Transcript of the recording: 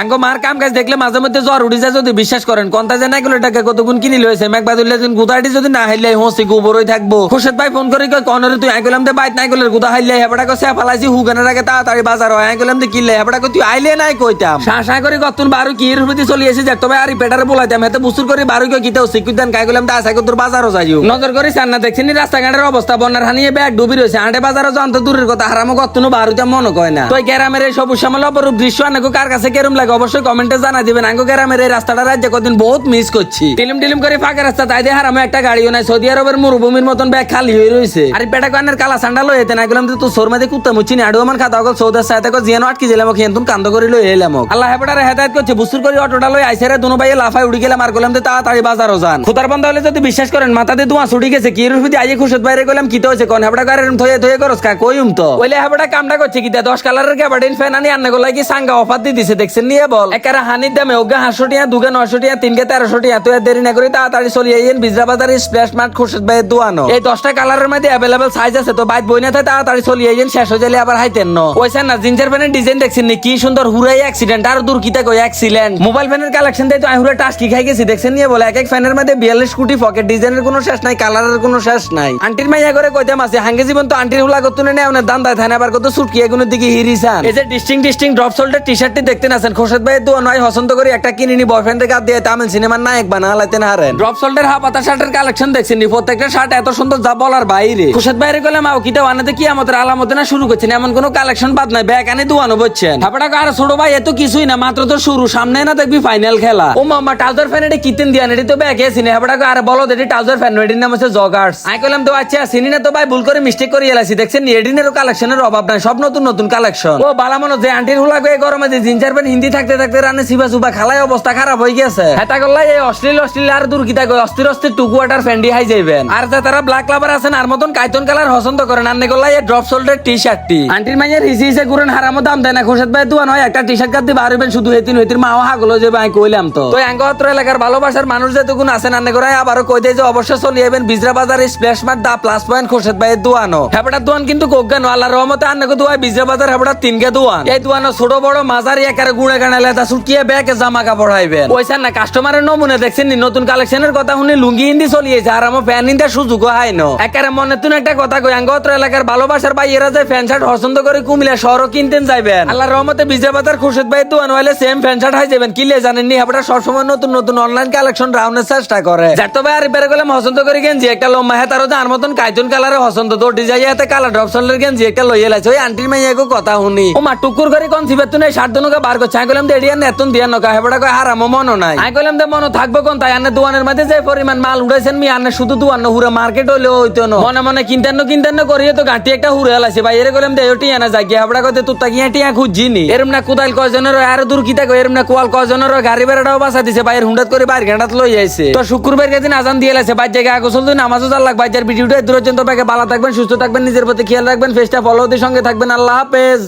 আঙ্গ মার কাম কাজ দেখলে মাঝে মধ্যে জ্বর উঠে যায় যদি বিশ্বাস করেন। কন্তা যে না গেলো টাকা কতগুণ কিনি লয়েছে মেঘবাদুল্লাহ দিন গুদাটি যদি না হাইলে হসি গোবরই থাকব। খুশদ ভাই ফোন করে কয় কনরে তুই আইগলাম দে বাইত নাই গেলে গুদা হাইলে হেবড়া কো সে ফালাইছি হুগানের আগে তাড়াতাড়ি বাজার হয়। আইগলাম দে কিনলে হেবড়া কো তুই আইলে নাই কইতাম। শা শা করে কতুন বারু কি এর প্রতি চলি এসে যাক তবে আর পেটারে বলাইতাম এতে বুসুর করে বারু কই কিতাও সিকুদান কাই গেলাম দা আশা তোর বাজারও যাইও। নজর করে সান্না দেখছিনি রাস্তাঘাটের অবস্থা বন্যার হানিয়ে ব্যাগ ডুবি রয়েছে আটে বাজারও জান তো দূরের কথা হারামো কতুনো বারুতে মনে কয় না। তো গ্রামের এই সবুজ শ্যামল অপরূপ দৃশ্য আনাকো কার কাছে কেরম লাগে? অবশ্যই কমেন্টে জানা দিবেন, আঙ্গো গ্রামের এই রাস্তাটা রাজ্যে কদিন বহুত মিস করছি। টিলিম টিলিম করে ফাঁকা রাস্তা, তাই দিয়ে হারামো একটা গাড়িও নাই, সৌদি আরবের মরুভূমির মতন ব্যাগ খালি হয়ে রয়েছে আর পেটা কানের কালা সান্ডা এতে না, গেলাম তো সোর মাঝে কুত্তা মুচ্ছি না, আডু আমার খাতা অকল সৌদার সাথে কো জিয়ানো আটকে দিলাম ওকে এন্তন কান্দ করে লই এলাম আল্লাহ হেপড়ারে হেদায়ত করছে, বুসুর করে অটোটা লই আইসে রে, দুনো ভাইয়ে লাফাই উড়ি গেলাম, আর গেলাম তো তাড়াতাড়ি বাজারও যান। খুতার বন্ধ হলে যদি বিশ্বাস করেন মাথাতে ধোঁয়া ছুটি গেছে, কি রুফি আইয়ে খুশত বাইরে গেলাম, কি তো হয়েছে কোন? হেপড়া করে থয়ে থয়ে করস কা, কইম তো। ওইলে হেপড়া কামটা করছে, কি দশ কালারের গ্যাবার্ডিন ফ্যান আনি আন্না গোলাই কি সাঙ্গা অফার দিয়ে দিছে, দেখছেন নিয়ে বল। একারা হানির দামে ওগা হাঁসশো টিয়া দুগা নয়শো টিয়া তিনকে তেরোশো টিয়া তুই দেরি না করে তাড়াতাড়ি চলে। আইয়েন বিজরা বাজার স্প্ল্যাশ মার্ট খুরশেদ ভাই দোয়ানো। এই দশটা কালারের মধ্যে অ্যাভেলেবল সাইজ আছে তো বাইক বই না থাকে তাড়াতাড়ি চলে। আইয়েন শেষ হয়ে গেলে আবার হাইতেন ন ওইসেন না জিন্সের প্যান্টের ডিজাইন দেখছেন কি সুন্দর হুরাই অ্যাক্সিডেন্ট আর দূর কিতা কই অ্যাক্সিডেন্ট মোবাইল ফ্যানের কালেকশন দেয় তো আমি হুরা টাস্কি খাই গেছি দেখছেন নিয়ে বলে এক এক ফ্যানের মধ্যে বিয়াল্লিশ কোটি পকেট ডিজাইনের কোনো শেষ নাই কালারের কোনো শেষ নাই। আন্টির মাইয়া করে কইতাম আছে হাঙ্গে জীবন তো আন্টির হুলা করতে নেই আপনার দান দায় থানে আবার কত সুটকি এগুলোর দিকে হিরিসান এই যে ডিস্টিং ডিস্টিং ড্রপ সোল্ডার টি শার্টটি দেখতে আছেন খোরশেদ ভাই দোয়া নয় পছন্দ করে একটা কিনে নি বয়ফ্রেন্ড থেকে দিয়ে তামিল সিনেমার নায়ক বানা লাইতে না হারেন। ড্রপ সোল্ডার হাফ পাতা শার্টের কালেকশন দেখছেন নি প্রত্যেকটা শার্ট এত সুন্দর যা বলার বাইরে। খোরশেদ ভাইরে কইলাম আও কিটা আনাতে কি আমাদের আলামতে না শুরু করছেন? এমন কোনো কালেকশন বাদ নাই ব্যাগ আনে দোয়ানো বলছেন হাপড়া আর ছোট ভাই এত কিছুই না মাত্র তো শুরু সামনে না দেখবি ফাইনাল খেলা। ও মামা ট্রাউজার ফ্যান এটি কিতেন দিয়া এটি তো ব্যাগ এসিনে হাপড়া আর বলো এটি ট্রাউজার ফ্যান এটির নাম হচ্ছে জগার্স। আমি কইলাম তো আচ্ছা সিনি না তো ভাই ভুল করে মিস্টেক করে এলাইছি দেখছেন এডিনেরও কালেকশনের অভাব নাই সব নতুন নতুন কালেকশন ও বালা মনে যে আন্টির হুলা গরমে যে জিঞ্জার প্যান্ট হিন্দি থাকতে থাকতে রানে সিবা সুবা খালাই অবস্থা খারাপ হয়ে গেছে। হেতা করলাই এই অশ্লীল অশ্লীল আর দূর কিতা কই অস্থির অস্থির টুকু আটার ফ্যান্ডি হাই যাইবেন। আর যে তারা ব্ল্যাক লাভার আছেন আর মতন কাইতন কালার পছন্দ করেন আর নেগোলাই এই ড্রপ শোল্ডার টি শার্টটি আন্টির মাইয়ের হিসি হিসে ঘুরেন হারামো দাম দেয় না খোরশেদ ভাই দুয়ান হয় একটা টি শার্ট কাট দিয়ে বাড়বেন শুধু হেতিন হেতির মা হাগুলো যে ভাই কইলাম তো। তো আঙ্গত্র এলাকার ভালোবাসার মানুষ যে যেটুকুন আছেন আর নেগোরাই আবারও কই দেয় যে অবশ্যই চলে যাবেন বিজরা বাজার স্প্ল্যাশ মার্ট দা প্লাস পয়েন্ট খোরশেদ ভাইয়ের দুয়ানো হেপড়ার দোয়ান কিন্তু কোজ্ঞানো আল্লাহ রহমতে আর নেগো দুয়াই বিজরা বাজার হেপড়ার তিনকে দোয়ান। এই দুয়ানো ছোট বড় মাঝারি একারে গুড়ে গানালে তা শুকিয়ে ব্যাগে জামা কাপড় হাইবেন? ওইসান না কাস্টমারের নমুনে দেখছেন নতুন কথা শুনি লুঙ্গি আর হয় মনে একটা কথা এলাকার ভালোবাসার জানেন নি? নতুন নতুন অনলাইন কালেকশন চেষ্টা করে। তবে আর একটা মতন কাইতুন কালারে তো কথা শুনি। ও মা টুকুর করে কোন সিবের তুনে শার্ট বার করছে। কইলাম নেতন দিয়া নকা হেবড়া কয় হারাম মনো নাই। আমি কইলাম দে মনো থাকব কোন তাই? আনে দোয়ানের মধ্যে যে পরিমাণ মাল উড়াইছেন মি আনে শুধু দোয়ান হুরে মার্কেট হইলে হইতো না। মনে মনে কিনতেন কিনতেন করিয়ে তো গাঁটি একটা হুরে হেলাইছে। ভাই এর কইলাম দে ওটি আনা যাই হেবড়া কইতে তুই তাকিয়া টিয়া এরম না কুদাইল কয়জনের আর দূর কিতা কই এরম না কোয়াল কয়জনের গাড়ি বেড়াটাও বাসা দিছে। বাইরের হুন্ডাত করে বাইর ঘাটাত লই যাইছে তো শুক্রবার দিন আজান দিয়ে লাইছে বাইর জায়গায় আগোসল দিন নামাজও জাল লাগ বাইজার ভিডিওটা ভালো থাকবেন সুস্থ থাকবেন নিজের প্রতি খেয়াল রাখবেন ফেসটা ফলো সঙ্গে থাকবেন। আল্লাহ হাফেজ।